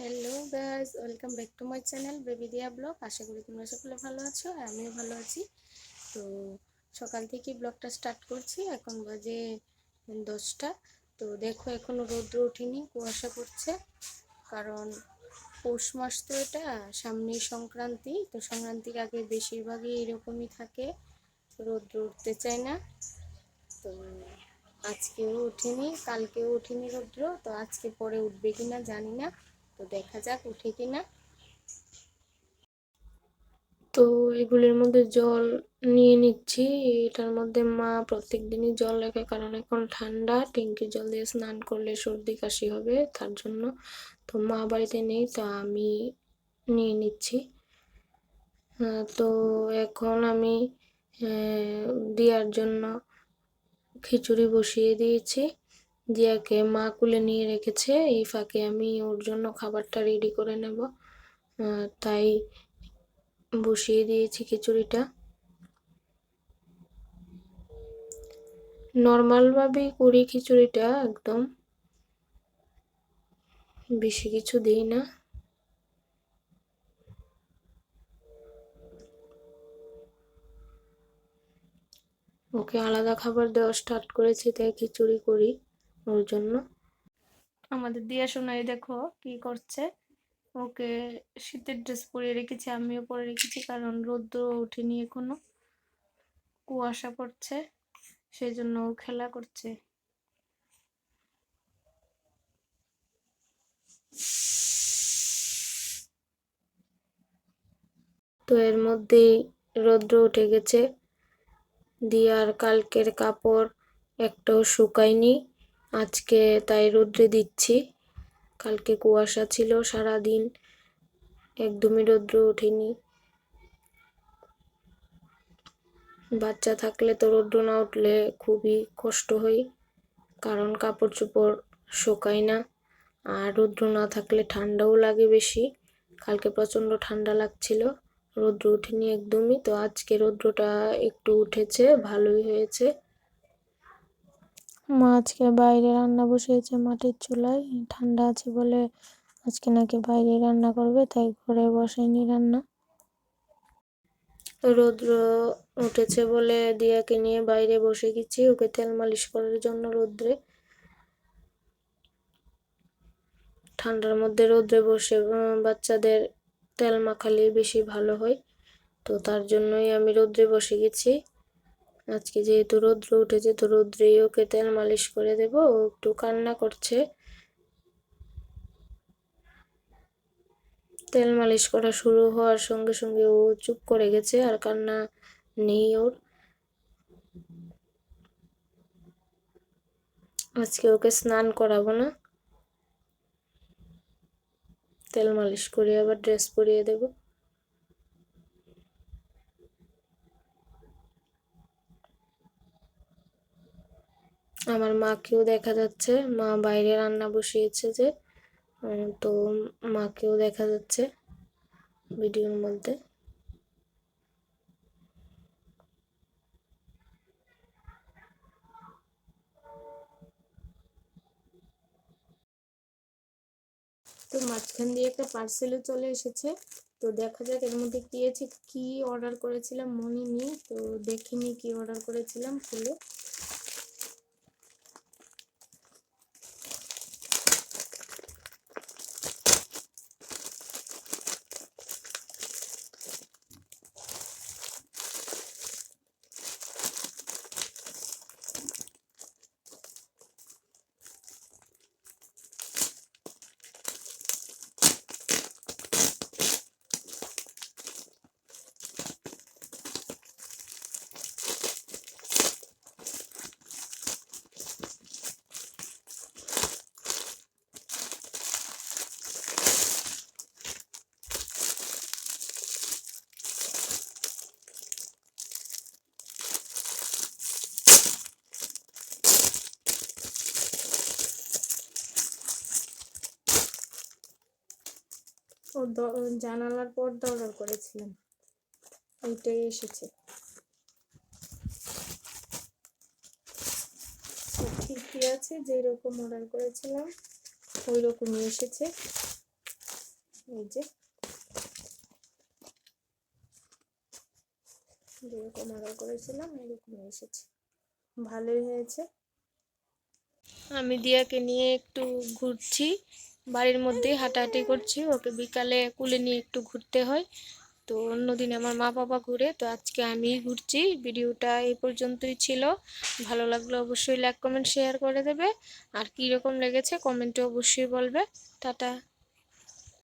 Hello guys welcome back to my channel baby Diya blog আশা করি তোমরা সকলে ভালো আছো আর আমিও ভালো আছি। তো সকাল থেকে ব্লগটা স্টার্ট করছি, এখন বাজে দশটা। তো দেখো এখনও রৌদ্র ওঠেনি, কুয়াশা পড়ছে। কারণ পৌষ মাস তো এটা সামনেই সংক্রান্তি, তো সংক্রান্তির আগে বেশিরভাগই এরকমই থাকে, রৌদ্র উঠতে চায় না। তো আজকেও উঠেনি কালকেও উঠেনি রৌদ্র, তো আজকে পরে উঠবে কিনা জানি না। তো দেখা যাক, উঠে কিনা তো এগুলির মধ্যে জল নিয়ে নিচ্ছি। এটার মধ্যে মা প্রত্যেক দিনই জল রাখে, কারণ এখন ঠান্ডা। ট্যাঙ্কির জল দিয়ে স্নান করলে সর্দি কাশি হবে, তার জন্য তো মা বাড়িতে নেই, তা আমি নিয়ে নিচ্ছি। তো এখন আমি দেওয়ার জন্য খিচুড়ি বসিয়ে দিয়েছি। দিয়াকে মা কুলে নিয়ে রেখেছে, এই ফাঁকে আমি ওর জন্য খাবারটা রেডি করে নেব। তাই বসিয়ে দিয়েছি খিচুড়িটা। নর্মালভাবেই করি খিচুড়িটা, একদম বেশি কিছু দিই না। ওকে আলাদা খাবার দেওয়া স্টার্ট করেছি, তাই খিচুড়ি করি। ওর জন্য। আমাদের দিয়া সোনাই দেখো কি করছে। ওকে শীতের ড্রেস পরিয়ে রেখেছি আমিও পরে রেখেছি কারণ রোদ্র ওঠেনি এখনও। কুয়াশা পড়ছে সেই জন্য ও খেলা করছে। তো এর মধ্যেই রৌদ্র উঠে গেছে। দিয়ার কালকের কাপড় একটাও শুকায়নি। আজকে তাই রোদ্রে দিচ্ছি। কালকে কুয়াশা ছিল সারা দিন একদমই রৌদ্র ওঠেনি। বাচ্চা থাকলে তো রৌদ্র না উঠলে খুবই কষ্ট হয়। কারণ কাপড় চোপড় শোকায় না। আর রৌদ্র না থাকলে ঠান্ডাও লাগে বেশি। কালকে প্রচণ্ড ঠান্ডা লাগছিল। রৌদ্র উঠেনি একদমই। তো আজকে রৌদ্রটা একটু উঠেছে, ভালোই হয়েছে। মা আজকে বাইরে রান্না বসিয়েছে মাটির চুলায়, ঠান্ডা আছে বলে আজকে নাকি বাইরে রান্না করবে, তাই ঘরে বসেনি রান্না। রৌদ্র উঠেছে বলে দিয়াকে নিয়ে বাইরে বসে গেছি, ওকে তেল মালিশ করার জন্য রৌদ্রে। ঠান্ডার মধ্যে রৌদ্রে বসে বাচ্চাদের তেল মাখালে বেশি ভালো হয়, তো তার জন্যই আমি রৌদ্রে বসে গেছি। আজকে যেহেতু রৌদ্র উঠেছে, তো রৌদ্রেই ওকে তেল মালিশ করে দেব। ও একটু কান্না করছে। তেল মালিশ করা শুরু হওয়ার সঙ্গে সঙ্গে ও চুপ করে গেছে আর কান্না নেই ওর। আজকে ওকে স্নান করাবো না। তেল মালিশ করে আবার ড্রেস পরিয়ে দেবো। আমার মাকেও দেখা যাচ্ছে, মা বাইরে রান্না বসিয়েছে যে তো মাকেও দেখা যাচ্ছে ভিডিওর মধ্যে। তো মাঝখান দিয়ে একটা পার্সেলও চলে এসেছে, তো দেখা যাক এর মধ্যে কি আছে, কি অর্ডার করেছিলাম মনে নেই, তো দেখিনি কি অর্ডার করেছিলাম খুলে। জানালার পর্দা অর্ডার করেছিলাম। ওইটাই এসেছে। ঠিকই আছে? যেই রকম অর্ডার করেছিলাম ওই রকমই এসেছে। এই যে। যেরকম অর্ডার করেছিলাম এরকম এসেছে। ভালোই হয়েছে। আমি দিয়াকে নিয়ে একটু ঘুরছি। বাড়ির মধ্যে হাঁটাহাঁটি করছি। ওকে বিকালে কুলে নিয়ে একটু ঘুরতে হয়। তো অন্যদিন আমার মা বাবা ঘুরে, তো আজকে আমি ঘুরছি। ভিডিওটা এই পর্যন্তই ছিল। ভালো লাগলে অবশ্যই লাইক কমেন্ট শেয়ার করে দেবে। আর কীরকম লেগেছে কমেন্টে অবশ্যই বলবে। টাটা।